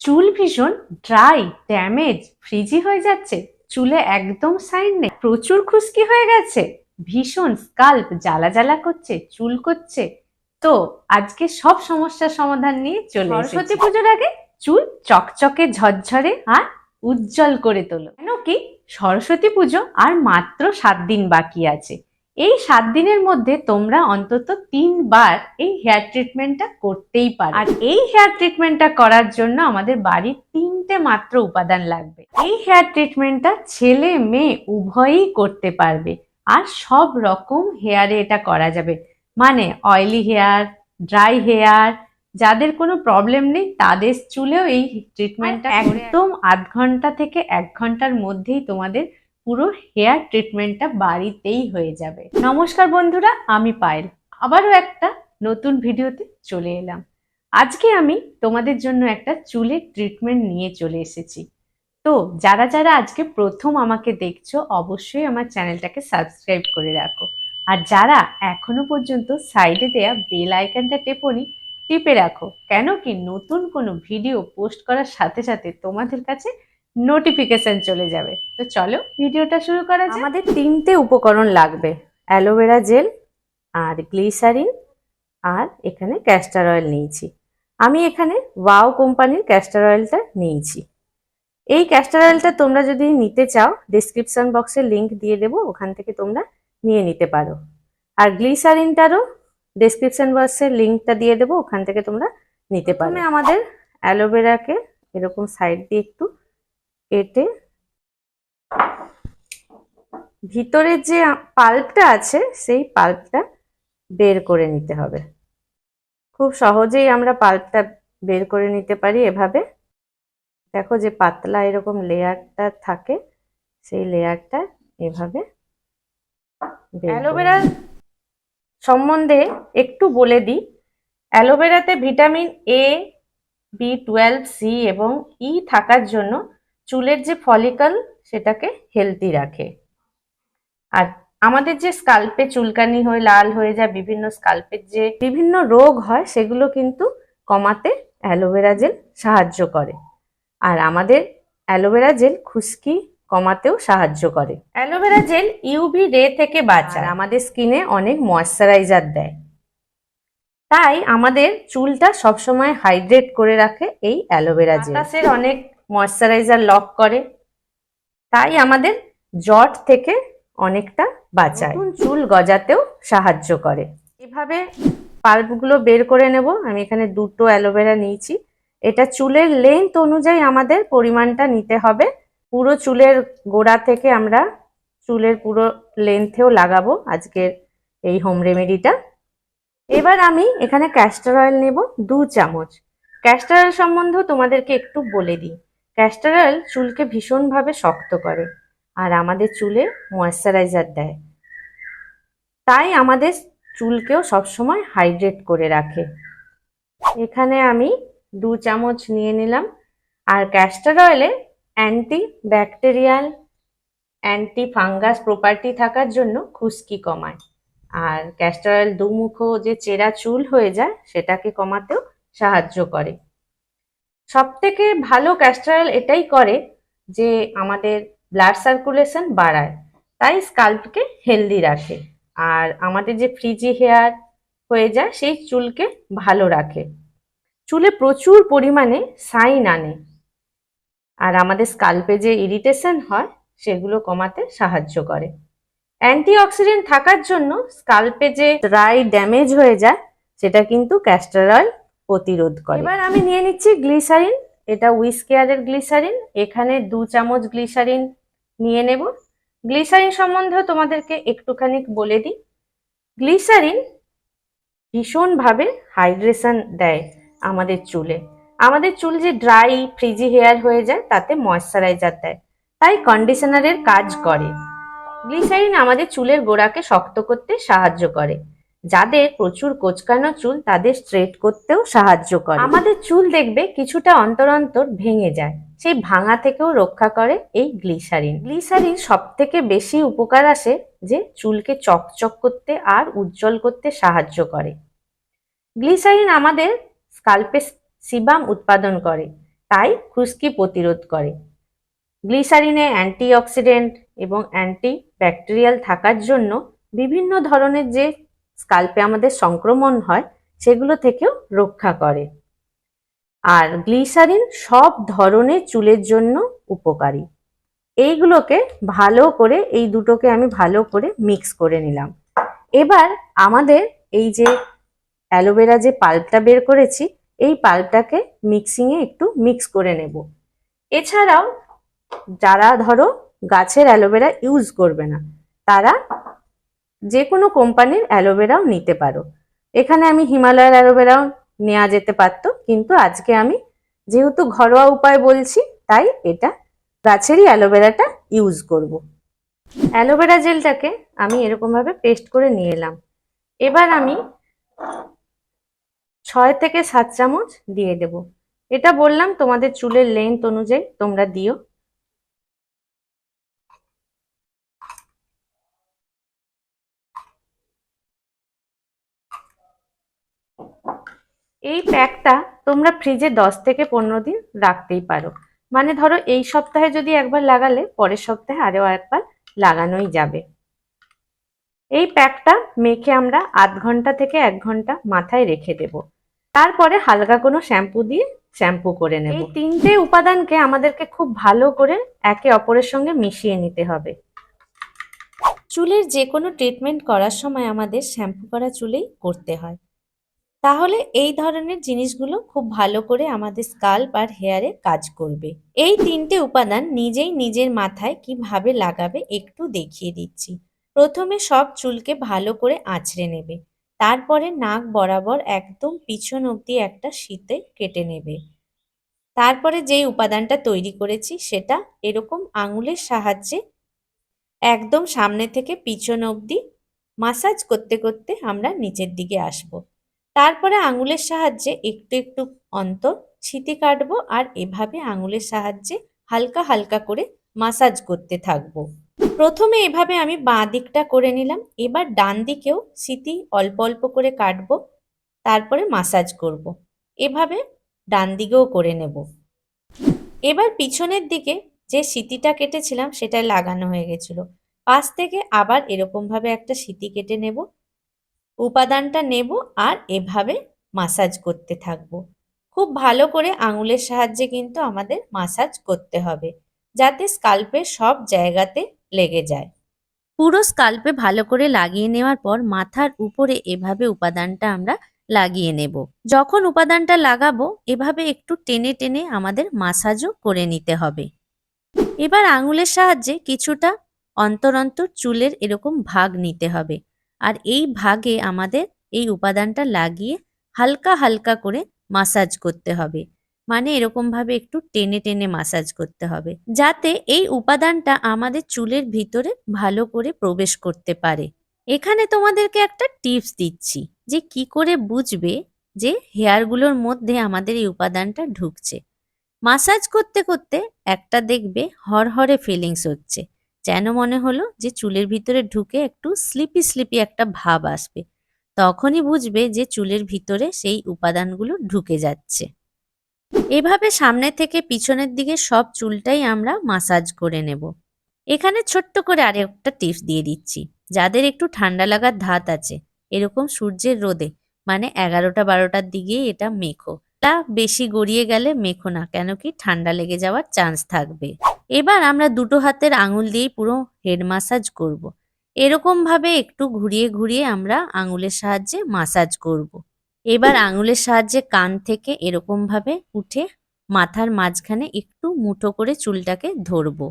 চুল ভীষণ dry damage ফ্রিজি হয়ে যাচ্ছে। চুলে একদম সাইন নেই। প্রচুর খুশকি হয়ে গেছে। ভীষণ স্কাল্প জ্বালা জ্বালা করছে চুল করছে। তো আজকে সব সমস্যার সমাধান নিয়ে চলে সরস্বতী পুজোর আগে চুল চকচকে ঝরঝরে আর উজ্জ্বল করে তোলো। কেন কি সরস্বতী পুজো আর মাত্র সাত দিন বাকি আছে। এই সাত দিনের মধ্যে তোমরা অন্তত তিনবার এই হেয়ার ট্রিটমেন্টটা করতেই পারো। আর এই হেয়ার ট্রিটমেন্টটা করার জন্য আমাদের বাড়ির তিনটে মাত্র উপাদান লাগবে। এই হেয়ার ট্রিটমেন্টটা ছেলে মেয়ে উভয়ই করতে পারবে। আর সব রকম হেয়ারে এটা করা যাবে। মানে অয়েলি হেয়ার ড্রাই হেয়ার যাদের কোনো প্রবলেম নেই তাদের চুলেও এই ট্রিটমেন্টটা একদম আধ ঘণ্টা থেকে এক ঘণ্টার মধ্যেই তোমাদের পুরো হেয়ার ট্রিটমেন্টটা বাড়িতেই হয়ে যাবে। নমস্কার বন্ধুরা, আমি পায়েল। আবারও একটা নতুন ভিডিওতে চলে এলাম। আজকে আমি তোমাদের জন্য একটা চুলের ট্রিটমেন্ট নিয়ে চলে এসেছি। তো যারা যারা আজকে প্রথম আমাকে দেখছ, অবশ্যই আমার চ্যানেলটাকে সাবস্ক্রাইব করে রাখো। আর যারা এখনও পর্যন্ত সাইডে দেয়া বেল আইকনটা টেপনি, টিপে রাখো। কেন কি নতুন কোনো ভিডিও পোস্ট করার সাথে সাথে তোমাদের কাছে নোটিফিকেশন চলে যাবে। তো চলো ভিডিওটা শুরু করা যাক। আমাদের তিনটে উপকরণ লাগবে। অ্যালোভেরা জেল আর গ্লিসারিন আর এখানে ক্যাস্টার অয়েল নিয়েছি। আমি এখানে ওয়াও কোম্পানির ক্যাস্টার অয়েলটা নিয়েছি। এই ক্যাস্টার অয়েলটা তোমরা যদি নিতে চাও ডিসক্রিপশন বক্সে লিংক দিয়ে দেবো ওখান থেকে তোমরা নিয়ে নিতে পারো। আর গ্লিসারিনটারও ডিসক্রিপশন বক্সের লিঙ্কটা দিয়ে দেবো ওখান থেকে তোমরা নিতে পারো। আমাদের অ্যালোভেরাকে এরকম সাইড দিয়ে একটু কেটে ভিতরের যে পাল্পটা আছে সেই পাল্পটা বের করে নিতে হবে। খুব সহজেই আমরা পাল্পটা বের করে নিতে পারি এভাবে। দেখো যে পাতলা এরকম লেয়ারটা থাকে সেই লেয়ারটা এভাবে অ্যালোভেরার সম্বন্ধে একটু বলে দিই। অ্যালোভেরাতে vitamin A B twelve C এবং ই থাকার জন্য চুলের যে ফলিকল সেটাকে হেলদি রাখে। আর আমাদের যে স্কাল্পে চুলকানি হয়ে, লাল হয়ে যায়, বিভিন্ন স্কাল্পের যে বিভিন্ন রোগ হয়, সেগুলো কিন্তু কমাতে অ্যালোভেরা জেল সাহায্য করে। আর আমাদের অ্যালোভেরা জেল খুশকি কমাতেও সাহায্য করে। অ্যালোভেরা জেল ইউভি রে থেকে বাঁচায়। আমাদের স্কিনে অনেক ময়শ্চারাইজার দেয়। তাই আমাদের চুলটা সবসময় হাইড্রেট করে রাখে এই অ্যালোভেরা জেল অনেক ময়শ্চারাইজার লক করে। তাই আমাদের জট থেকে অনেকটা বাঁচায়। চুল গজাতেও সাহায্য করে। এভাবে পাল্পগুলো বের করে নেব। আমি এখানে দুটো অ্যালোভেরা নিয়েছি। এটা চুলের লেন্থ অনুযায়ী আমাদের পরিমাণটা নিতে হবে। পুরো চুলের গোড়া থেকে আমরা চুলের পুরো লেন্থেও লাগাবো আজকের এই হোম রেমেডিটা এবার আমি এখানে ক্যাস্টার অয়েল নেব দু চামচ। ক্যাস্টার অয়েল সম্বন্ধেও তোমাদেরকে একটু বলে দিই। ক্যাস্টার অয়েল চুলকে ভীষণভাবে শক্ত করে আর আমাদের চুলে ময়শ্চারাইজার দেয়। তাই আমাদের চুলকেও সবসময় হাইড্রেট করে রাখে। এখানে আমি দু চামচ নিয়ে নিলাম আর ক্যাস্টার অয়েলে antibacterial anti fungus property থাকার জন্য খুশকি কমায়। আর ক্যাস্টার অয়েল দুমুখো যে চেরা চুল হয়ে যায়, সেটাকে কমাতেও সাহায্য করে। সব থেকে ভালো ক্যাস্টার অয়েল এটাই করে যে আমাদের ব্লাড সার্কুলেশন বাড়ায়। তাই স্কাল্পকে হেলদি রাখে। আর আমাদের যে ফ্রিজি হেয়ার হয়ে যায়, সেই চুলকে ভালো রাখে। চুলে প্রচুর পরিমাণে সাইন আনে। আর আমাদের স্কাল্পে যে ইরিটেশন হয়, সেগুলো কমাতে সাহায্য করে। অ্যান্টিঅক্সিডেন্ট থাকার জন্য স্কাল্পে যে ড্রাই ড্যামেজ হয়ে যায়, সেটা কিন্তু ক্যাস্টার অয়েল প্রতিরোধ করে। এবার আমি নিয়ে নিচ্ছি গ্লিসারিন, এটা উইস কেয়ারের গ্লিসারিন, এখানে দু চামচ গ্লিসারিন নিয়ে নেব। গ্লিসারিন সম্বন্ধেও তোমাদেরকে একটুখানি বলে দিই। গ্লিসারিন ভীষণভাবে হাইড্রেশন দেয় আমাদের চুলে। আমাদের চুল যে ড্রাই, ফ্রিজি হেয়ার হয়ে যায়, তাতে ময়শ্চারাইজার দেয়। তাই কন্ডিশনারের কাজ করে। গ্লিসারিন আমাদের চুলের গোড়াকে শক্ত করতে সাহায্য করে। যাদের প্রচুর কোচকানো চুল, তাদের স্ট্রেট করতেও সাহায্য করে। আমাদের চুল দেখবে কিছুটা অন্তর অন্তর ভেঙে যায়। সেই ভাঙা থেকেও রক্ষা করে এই গ্লিসারিন। গ্লিসারিন সব থেকে বেশি উপকার আসে যে চুলকে চকচক করতে আর উজ্জ্বল করতে সাহায্য করে। গ্লিসারিন আমাদের স্কাল্পে সিবাম উৎপাদন করে, তাই খুশকি প্রতিরোধ করে। গ্লিসারিনে অ্যান্টিঅক্সিডেন্ট এবং অ্যান্টি ব্যাকটেরিয়াল থাকার জন্য বিভিন্ন ধরনের যে স্কাল্পে আমাদের সংক্রমণ হয়, সেগুলো থেকেও রক্ষা করে। আর গ্লিসারিন সব ধরনের চুলের জন্য উপকারী। এইগুলোকে ভালো করে, এই দুটোকে আমি ভালো করে মিক্স করে নিলাম। এবার আমাদের এই যে অ্যালোভেরা যে পাল্পটা বের করেছি, এই পাল্পটাকে মিক্সিংয়ে একটু মিক্স করে নেব। এছাড়াও যারা ধরো গাছের অ্যালোভেরা ইউজ করবে না, তারা যে কোনো কোম্পানির অ্যালোভেরাও নিতে পারো। এখানে আমি হিমালয়ের অ্যালোভেরাও নেওয়া যেতে পারতো, কিন্তু আজকে আমি যেহেতু ঘরোয়া উপায় বলছি, তাই এটা গাছেরই অ্যালোভেরাটা ইউজ করব। অ্যালোভেরা জেলটাকে আমি এরকমভাবে পেস্ট করে নিয়ে এলাম। এবার আমি ছয় থেকে সাত চামচ দিয়ে দেব। এটা বললাম তোমাদের চুলের লেন্থ অনুযায়ী তোমরা দিও। এই প্যাকটা তোমরা ফ্রিজে দশ থেকে পনেরো দিন রাখতেই পারো। মানে ধরো এই সপ্তাহে যদি একবার লাগালে, পরের সপ্তাহে আরও একবার লাগানোই যাবে। এই প্যাকটা মেখে আমরা আধ ঘণ্টা থেকে এক ঘণ্টা মাথায় রেখে দেব। তারপরে হালকা কোনো শ্যাম্পু দিয়ে শ্যাম্পু করে নেব। এই তিনটে উপাদানকে আমাদেরকে খুব ভালো করে একে অপরের সঙ্গে মিশিয়ে নিতে হবে। চুলের যে কোনো ট্রিটমেন্ট করার সময় আমাদের শ্যাম্পু করা চুলেই করতে হয়। তাহলে এই ধরনের জিনিসগুলো খুব ভালো করে আমাদের স্কাল্প আর হেয়ারে কাজ করবে। এই তিনটে উপাদান নিজেই নিজের মাথায় কীভাবে লাগাবে একটু দেখিয়ে দিচ্ছি। প্রথমে সব চুলকে ভালো করে আঁচড়ে নেবে। তারপরে নাক বরাবর একদম পিছন অবধি একটা শীতে কেটে নেবে। তারপরে যেই উপাদানটা তৈরি করেছি সেটা এরকম আঙুলের সাহায্যে একদম সামনে থেকে পিছন অবধি মাসাজ করতে করতে আমরা নিচের দিকে আসব। তারপরে আঙুলের সাহায্যে একটু একটু অন্তর, ছিটি কাটবো আর এভাবে আঙুলের সাহায্যে হালকা হালকা করে মাসাজ করতে থাকব প্রথমে এভাবে আমি বাঁ দিকটা করে নিলাম, এবার ডান দিকেও স্মৃতি অল্প অল্প করে কাটবো, তারপরে মাসাজ করব। এভাবে ডান দিকেও করে নেব এবার পিছনের দিকে যে সিতিটা কেটেছিলাম সেটা লাগানো হয়ে গেছিল, পাশ থেকে আবার এরকমভাবে একটা সিতি কেটে নেব উপাদানটা নেব আর এভাবে মাসাজ করতে থাকব। খুব ভালো করে আঙুলের সাহায্যে কিন্তু আমাদের মাসাজ করতে হবে, যাতে স্কাল্পের সব জায়গাতে লেগে যায়। পুরো স্কাল্পে ভালো করে লাগিয়ে নেওয়ার পর মাথার উপরে এভাবে উপাদানটা আমরা লাগিয়ে নেব। যখন উপাদানটা লাগাবো, এভাবে একটু টেনে টেনে আমাদের মাসাজও করে নিতে হবে। এবার আঙুলের সাহায্যে কিছুটা অন্তর অন্তর চুলের এরকম ভাগ নিতে হবে। আর এই ভাগে আমাদের এই উপাদানটা লাগিয়ে হালকা হালকা করে মাসাজ করতে হবে। মানে এরকমভাবে একটু টেনে টেনে মাসাজ করতে হবে। যাতে এই উপাদানটা আমাদের চুলের ভিতরে ভালো করে প্রবেশ করতে পারে। এখানে তোমাদেরকে একটা টিপস দিচ্ছি যে কি করে বুঝবে যে হেয়ারগুলোর মধ্যে আমাদের এই উপাদানটা ঢুকছে। মাসাজ করতে করতে একটা দেখবে হরহরে ফিলিংস হচ্ছে। যেন মনে হলো যে চুলের ভিতরে ঢুকে একটু স্লিপি স্লিপি একটা ভাব আসবে। তখনই বুঝবে যে চুলের ভিতরে সেই উপাদানগুলো ঢুকে যাচ্ছে। এভাবে সামনে থেকে পিছনের দিকে সব চুলটাই আমরা মাসাজ করে নেব। এখানে ছোট্ট করে আরেকটা টিপস দিয়ে দিচ্ছি। যাদের একটু ঠান্ডা লাগার ধাত আছে, এরকম সূর্যের রোদে মানে এগারোটা বারোটার দিকেই এটা মেখো। তা বেশি গড়িয়ে গেলে মেখো না, কেন কি ঠান্ডা লেগে যাওয়ার চান্স থাকবে। এবার আমরা দুটো হাতের আঙুল দিয়েই পুরো হেড মাসাজ করব। এরকম ভাবে একটু ঘুরিয়ে ঘুরিয়ে আমরা আঙুলের সাহায্যে মাসাজ করব। এবার আঙুলের সাহায্যে কান থেকে এরকম ভাবে উঠে মাথার মাঝখানে একটু মুঠো করে চুলটাকে ধরবো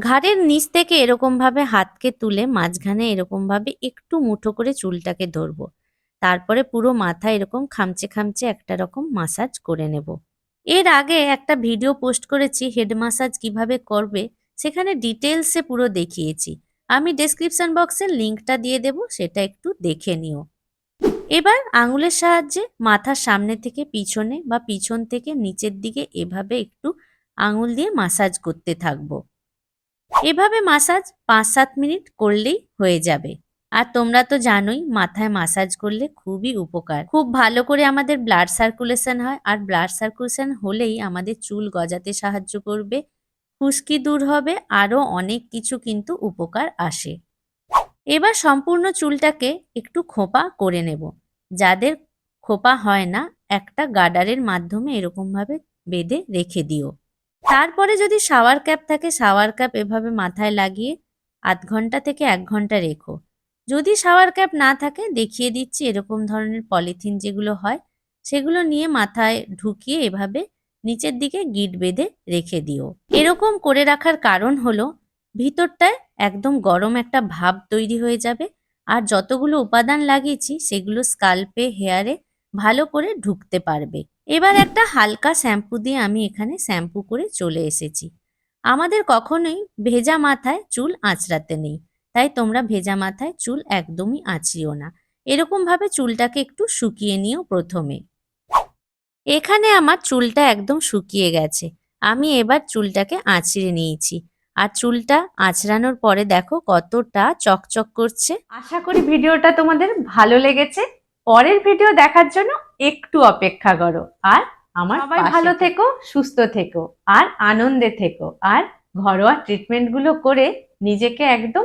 ঘাড়ের নিচ থেকে এরকম ভাবে হাতকে তুলে মাঝখানে এরকম ভাবে একটু মুঠো করে চুলটাকে ধরবো তারপরে পুরো মাথা এরকম খামচে খামচে একটা রকম মাসাজ করে নেব এর আগে একটা ভিডিও পোস্ট করেছি হেড মাসাজ কীভাবে করবে, সেখানে ডিটেলসে পুরো দেখিয়েছি। আমি ডেসক্রিপশন বক্সের লিঙ্কটা দিয়ে দেব, সেটা একটু দেখে নিও। এবার আঙুলের সাহায্যে মাথার সামনে থেকে পিছনে বা পিছন থেকে নিচের দিকে এভাবে একটু আঙুল দিয়ে মাসাজ করতে থাকব। এভাবে মাসাজ পাঁচ সাত মিনিট করলেই হয়ে যাবে। আর তোমরা তো জানোই, মাথায় মাসাজ করলে খুবই উপকার। খুব ভালো করে আমাদের ব্লাড সার্কুলেশন হয়, আর ব্লাড সার্কুলেশন হলেই আমাদের চুল গজাতে সাহায্য করবে, খুশকি দূর হবে, আরও অনেক কিছু কিন্তু উপকার আসে। এবার সম্পূর্ণ চুলটাকে একটু খোপা করে নেব। যাদের খোপা হয় না, একটা গার্ডারের মাধ্যমে এরকমভাবে বেঁধে রেখে দিও। তারপরে যদি শাওয়ার ক্যাপ থাকে শাওয়ার ক্যাপ এভাবে মাথায় লাগিয়ে আধ ঘণ্টা থেকে এক ঘণ্টা রেখো। যদি শাওয়ার ক্যাপ না থাকে, দেখিয়ে দিচ্ছি এরকম ধরনের পলিথিন যেগুলো হয়, সেগুলো নিয়ে মাথায় ঢুকিয়ে এভাবে নিচের দিকে গিট বেঁধে রেখে দিও। এরকম করে রাখার কারণ হলো, ভিতরটায় একদম গরম একটা ভাব তৈরি হয়ে যাবে, আর যতগুলো উপাদান লাগিয়েছি, সেগুলো স্কাল্পে হেয়ারে ভালো করে ঢুকতে পারবে। এবার একটা হালকা শ্যাম্পু দিয়ে আমি এখানে শ্যাম্পু করে চলে এসেছি। আমাদের কখনোই ভেজা মাথায় চুল আঁচড়াতে নেই। তাই তোমরা ভেজা মাথায় চুল একদমই আঁচড়িও না। এরকম ভাবে চুলটাকে একটু শুকিয়ে নিও প্রথমে। এখানে আমার চুলটা একদম শুকিয়ে গেছে। আমি এবার চুলটাকে আঁচড়ে নিয়েছি। আর চুলটা আঁচড়ানোর পরে দেখো কতটা চকচক করছে। আশা করি ভিডিওটা তোমাদের ভালো লেগেছে। পরের ভিডিও দেখার জন্য একটু অপেক্ষা করো। আর আমার সবাই ভালো। থেকো। সুস্থ থেকো। আর আনন্দে থেকো। আর ঘরোয়া ট্রিটমেন্টগুলো করে নিজেকে একদম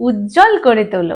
উজ্জ্বল করে তোলো।